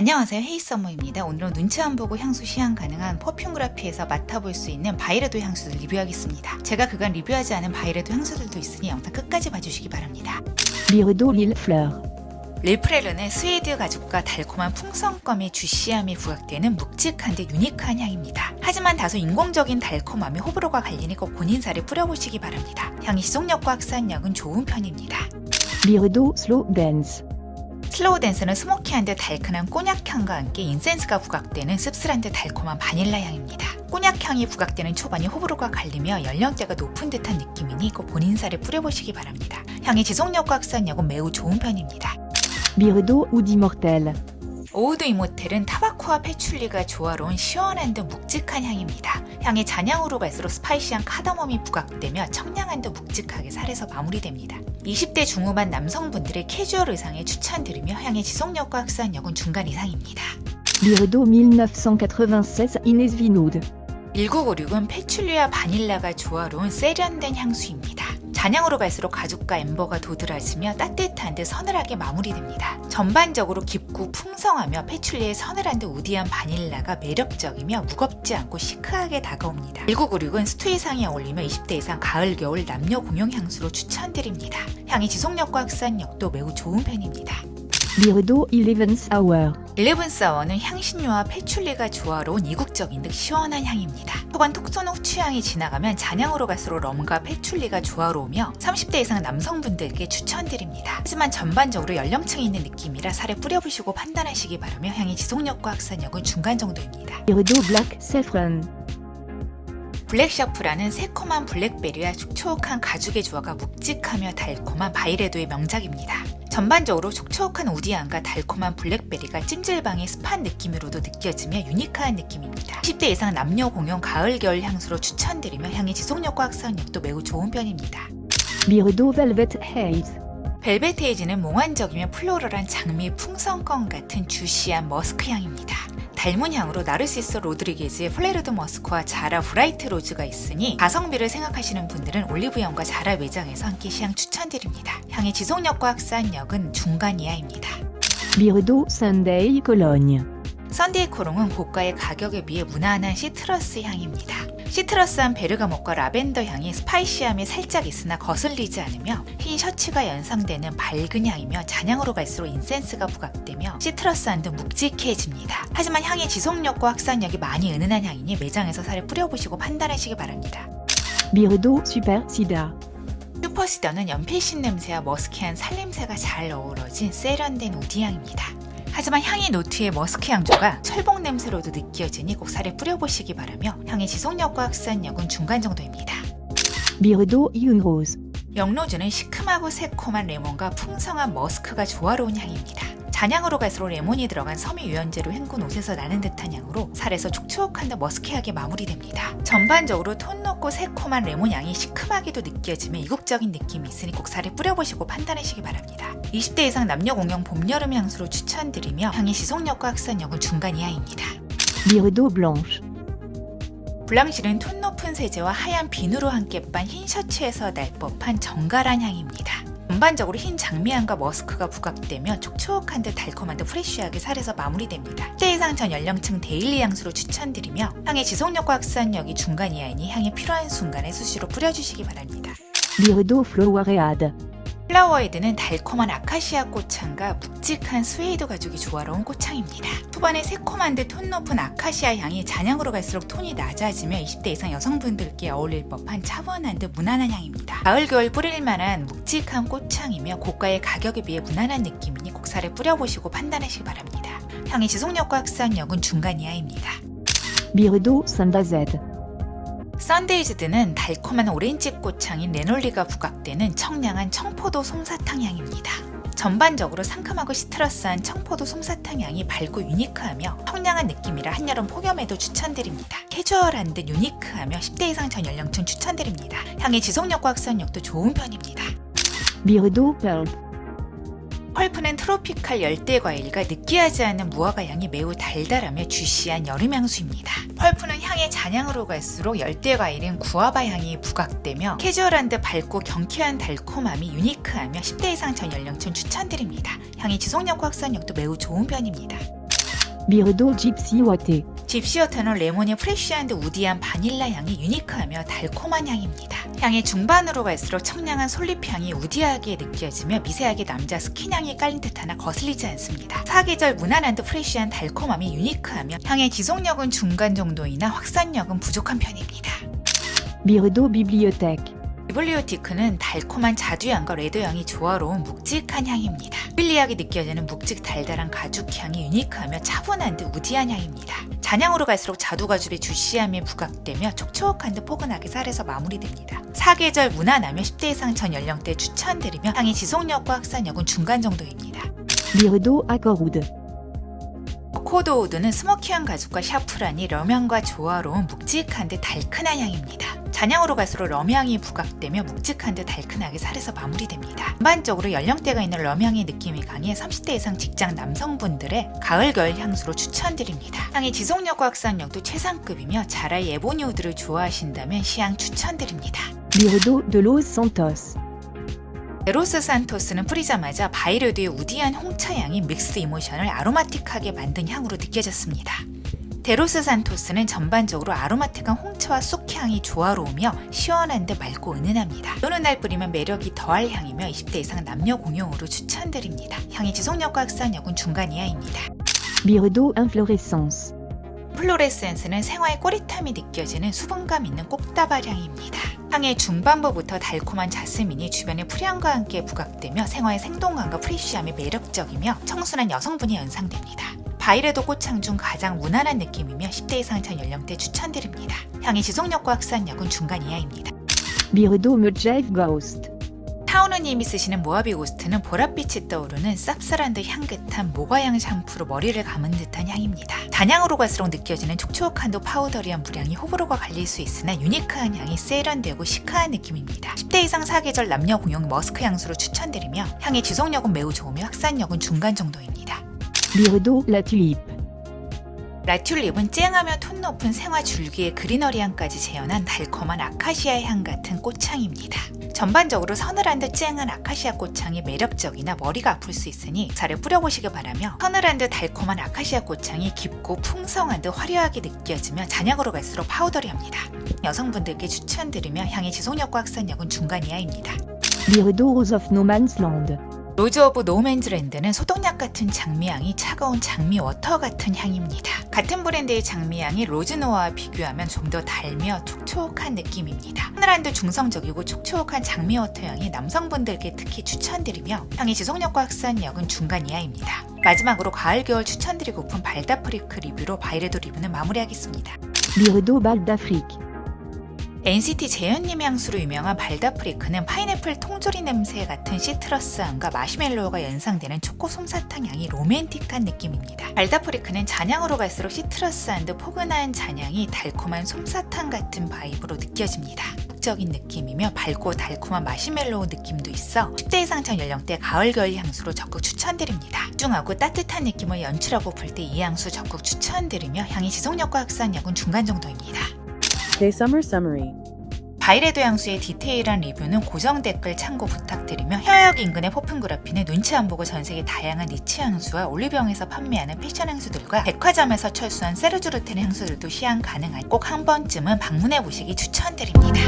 안녕하세요 헤이썸머입니다. 오늘은 눈치 안 보고 향수 시향 가능한 퍼퓸그라피에서 맡아볼 수 있는 바이레도 향수를 리뷰하겠습니다. 제가 그간 리뷰하지 않은 바이레도 향수들도 있으니 영상 끝까지 봐주시기 바랍니다. Lille Fleur. 릴프렐른의 스웨드 가죽과 달콤한 풍성감의 주시함이 부각되는 묵직한데 유니크한 향입니다. 하지만 다소 인공적인 달콤함이 호불호가 갈리니 꼭 본인살에 뿌려보시기 바랍니다. 향이 지속력과 흡산력은 좋은 편입니다. Dance. 슬로우 댄스 는 스모키한 데 달큰한 꼬냑 향과 함께 인센스가 부각되는 씁쓸한 듯 달콤한 바닐라 향입니다. 꼬냑 향이 부각되는 초반이 호불호가 갈리며 연령대가 높은 듯한 느낌이니 꼭 본인살에 뿌려보시기 바랍니다. 향의 지속력과 흡산력은 매우 좋은 편입니다. Biredo Oud Immortel. 오우드 이모텔은 타바코와 패출리가 조화로운 시원한 듯 묵직한 향입니다. 향의 잔향으로 갈수록 스파이시한 카다멈이 부각되며 청량한 듯 묵직하게 살에서 마무리됩니다. 20대 중후반 남성분들의 캐주얼 의상에 추천드리며 향의 지속력과 흡산력은 중간 이상입니다. Biredo 1996 Inès Vinoud. 1956은 패출리와 바닐라가 조화로운 세련된 향수입니다. 잔향으로 갈수록 가죽과 엠버가 도드라지며 따뜻한 듯 서늘하게 마무리됩니다. 전반적으로 깊고 풍성하며 패출리의 서늘한 듯 우디한 바닐라가 매력적이며 무겁지 않고 시크하게 다가옵니다. 1996은 스투 이상에 어울리며 20대 이상 가을 겨울 남녀 공용 향수로 추천드립니다. 향의 지속력과 흡산력도 매우 좋은 편입니다. Biredo Eleventh Hour. 일레븐 사워는 향신료와 패출리가 조화로운 이국적인 듯 시원한 향입니다. 후반 톡 쏘는 후추향이 지나가면 잔향으로 갈수록 럼과 패출리가 조화로우며 30대 이상 남성분들께 추천드립니다. 하지만 전반적으로 연령층이 있는 느낌이라 살에 뿌려보시고 판단하시기 바라며 향의 지속력과 확산력은 중간 정도입니다. Biredo Black Saffron. 블랙샤프라는 새콤한 블랙베리와 촉촉한 가죽의 조화가 묵직하며 달콤한 바이레도의 명작입니다. 전반적으로 촉촉한 우디안과 달콤한 블랙베리가 찜질방의 습한 느낌으로도 느껴지며 유니크한 느낌입니다. 10대 이상 남녀 공용 가을 겨울 향수로 추천드리며 향의 지속력과 확산력도 매우 좋은 편입니다. Haze. 벨벳 헤이즈 는 몽환적이며 플로럴한 장미의 풍성껌 같은 주시한 머스크 향입니다. 닮은 향으로 나르시스 로드리게즈의 플레르드 머스크와 자라 브라이트 로즈가 있으니 가성비를 생각하시는 분들은 올리브영과 자라 매장에서 함께 시향 추천드립니다. 향의 지속력과 확산력은 중간 이하입니다. Biredo Sunday Cologne. 썬데이 코롱은 고가의 가격에 비해 무난한 시트러스 향입니다. 시트러스한 베르가못과 라벤더 향이 스파이시함이 살짝 있으나 거슬리지 않으며 흰 셔츠가 연상되는 밝은 향이며 잔향으로 갈수록 인센스가 부각되며 시트러스한 듯 묵직해집니다. 하지만 향의 지속력과 확산력이 많이 은은한 향이니 매장에서 살을 뿌려보시고 판단하시기 바랍니다. Super Sida. 슈퍼시더는 연필신 냄새와 머스키한 살냄새가 잘 어우러진 세련된 우디향입니다. 하지만 향의 노트의 머스크 향조가 철봉 냄새로도 느껴지니 꼭 살에 뿌려보시기 바라며 향의 지속력과 확산력은 중간 정도입니다. Yun Rose. 영로주는 시큼하고 새콤한 레몬과 풍성한 머스크가 조화로운 향입니다. 잔향으로 갈수록 레몬이 들어간 섬유 유연제로 헹군 옷에서 나는 듯한 향으로 살에서 촉촉한 듯 머스키하게 마무리됩니다. 전반적으로 톤 높고 새콤한 레몬 향이 시큼하게도 느껴지며 이국적인 느낌이 있으니 꼭 살에 뿌려보시고 판단하시기 바랍니다. 20대 이상 남녀 공용 봄 여름 향수로 추천드리며 향의 지속력과 확산력은 중간 이하입니다. Biredo Blanche. 블랑실은 톤 높은 세제와 하얀 비누로 함께 빤 흰 셔츠에서 날 법한 정갈한 향입니다. 전반적으로 흰 장미향과 머스크가 부각되며 촉촉한 듯 달콤한 듯 프레쉬하게 살에서 마무리됩니다. 10대 이상 전 연령층 데일리 향수로 추천드리며 향의 지속력과 확산력이 중간 이하이니 향이 필요한 순간에 수시로 뿌려주시기 바랍니다. Biredo Flowereade. 플 라워헤드는 달콤한 아카시아 꽃향과 묵직한 스웨이드 가죽이 조화로운 꽃향입니다. 초반에 새콤한 듯 톤 높은 아카시아 향이 잔향으로 갈수록 톤이 낮아지며 20대 이상 여성분들께 어울릴 법한 차분한 듯 무난한 향입니다. 가을 겨울 뿌릴 만한 묵직한 꽃향이며 고가의 가격에 비해 무난한 느낌이니 꼭 살에 뿌려보시고 판단하시기 바랍니다. 향의 지속력과 확산력은 중간 이하입니다. Biredo Sandazed. 썬데이즈드는 달콤한 오렌지 꽃향인 레놀리가 부각되는 청량한 청포도 솜사탕 향입니다. 전반적으로 상큼하고 시트러스한 청포도 솜사탕 향이 밝고 유니크하며 청량한 느낌이라 한여름 폭염에도 추천드립니다. 캐주얼한 듯 유니크하며 10대 이상 전 연령층 추천드립니다. 향의 지속력과 확산력도 좋은 편입니다. Pearl. 펄 프는 트로피칼 열대 과일과 느끼하지 않은 무화과 향이 매우 달달하며 주시한 여름 향수입니다. 펄프는 향의 잔향으로 갈수록 열대 과일인 구아바 향이 부각되며 캐주얼한 듯 밝고 경쾌한 달콤함이 유니크하며 10대 이상 전 연령층 추천드립니다. 향의 지속력과 확산력도 매우 좋은 편입니다. Water. 집시 어터는 레몬의 프레쉬한드 우디한 바닐라 향이 유니크하며 달콤한 향입니다. 향의 중반으로 갈수록 청량한 솔잎향이 우디하게 느껴지며 미세하게 남자 스킨향이 깔린 듯하나 거슬리지 않습니다. 사계절 무난한 듯 프레쉬한 달콤함이 유니크하며 향의 지속력은 중간 정도이나 확산력은 부족한 편입니다. Birdo Bibliothèque. 비블리오 티크는 달콤한 자두향과 레드향이 조화로운 묵직한 향입니다. 빌리하게 느껴지는 묵직 달달한 가죽향이 유니크하며 차분한 듯 우디한 향입니다. 잔향으로 갈수록 자두가죽의 주시함이 부각되며 촉촉한 듯 포근하게 살에서 마무리됩니다. 사계절 무난하며 10대 이상 전 연령대 추천드리며 향의 지속력과 확산력은 중간 정도입니다. Birdo Accorwood. 코드우드는 스모키한 가죽과 샤프란이 럼향과 조화로운 묵직한 듯 달큰한 향입니다. 잔향으로 갈수록 럼향이 부각되며 묵직한 듯 달큰하게 살에서 마무리됩니다. 전반적으로 연령대가 있는 럼향의 느낌이 강해 30대 이상 직장 남성분들의 가을 겨울 향수로 추천드립니다. 향의 지속력과 확산력도 최상급이며 자라의 에보니 우드를 좋아하신다면 시향 추천드립니다. De Los Santos. 데로스 산토스는 뿌리자마자 바이르드의 우디한 홍차향이 믹스 이모션을 아로마틱하게 만든 향으로 느껴졌습니다. 데로스 산토스는 전반적으로 아로마틱한 홍차와 쑥향이 조화로우며 시원한 데 맑고 은은합니다. 노는 날 뿌리면 매력이 더할 향이며 20대 이상 남녀 공용으로 추천드립니다. 향의 지속력과 확산력은 중간 이하입니다. Birdo Inflorescence. 플로레센스는 생화의 꼬릿함이 느껴지는 수분감 있는 꽃다발 향입니다. 향의 중반부부터 달콤한 자스민이 주변의 풀향과 함께 부각되며 생화의 생동감과 프레쉬함이 매력적이며 청순한 여성분이 연상됩니다. 바이레도 꽃향 중 가장 무난한 느낌이며 10대 이상 전 연령대 추천드립니다. 향의 지속력과 확산력은 중간 이하입니다. Birdo Mudjave Ghost. 타오누님이 쓰시는 모하비 고스트는 보랏빛이 떠오르는 쌉쌀한 듯 향긋한 모과향 샴푸로 머리를 감은 듯한 향입니다. 단향으로 갈수록 느껴지는 촉촉한 듯 파우더리한 물향이 호불호가 갈릴 수 있으나 유니크한 향이 세련되고 시크한 느낌입니다. 10대 이상 사계절 남녀 공용 머스크 향수로 추천드리며 향의 지속력은 매우 좋으며 확산력은 중간 정도입니다. La Tulipe. 라튤립은 쨍하며 톤 높은 생화 줄기의 그리너리향까지 재현한 달콤한 아카시아 향 같은 꽃향입니다. 전반적으로 서늘한 듯 쨍한 아카시아 꽃향이 매력적이나 머리가 아플 수 있으니 살에 뿌려보시길 바라며 서늘한 듯 달콤한 아카시아 꽃향이 깊고 풍성한 듯 화려하게 느껴지며 잔향으로 갈수록 파우더리합니다. 여성분들께 추천드리며 향의 지속력과 확산력은 중간 이하입니다. Of No Man's Land. 로즈 오브 노맨즈랜드는 소독약 같은 장미향이 차가운 장미 워터 같은 향입니다. 같은 브랜드의 장미향이 로즈노아와 비교하면 좀 더 달며 촉촉한 느낌입니다. 하늘한 듯 중성적이고 촉촉한 장미 워터 향이 남성분들께 특히 추천드리며 향의 지속력과 확산력은 중간 이하입니다. 마지막으로 가을 겨울 추천드리고픈 발다프리크 리뷰로 바이레도 리뷰는 마무리하겠습니다. Bal d'Afrique. NCT 재현님 향수로 유명한 발다프리크는 파인애플 통조리 냄새 같은 시트러스함과 마시멜로우가 연상되는 초코 솜사탕 향이 로맨틱한 느낌입니다. 발다프리크는 잔향으로 갈수록 시트러스한 듯 포근한 잔향이 달콤한 솜사탕 같은 바이브로 느껴집니다. 적인 느낌이며 밝고 달콤한 마시멜로우 느낌도 있어 10대 이상 전 연령대 가을 겨울 향수로 적극 추천드립니다. 뚱하고 따뜻한 느낌을 연출하고 풀때이 향수 적극 추천드리며 향의 지속력과 확산력은 중간 정도입니다. Day Summer Summary. 바이레도 향수의 디테일한 리뷰는 고정 댓글 참고 부탁드리며 혀역 인근의 포픈 그라피는 눈치 안 보고 전 세계 다양한 니치 향수와 올리브영에서 판매하는 패션 향수들과 백화점에서 철수한 세르주르텐 향수들도 시향 가능한 꼭 한 번쯤은 방문해 보시기 추천드립니다.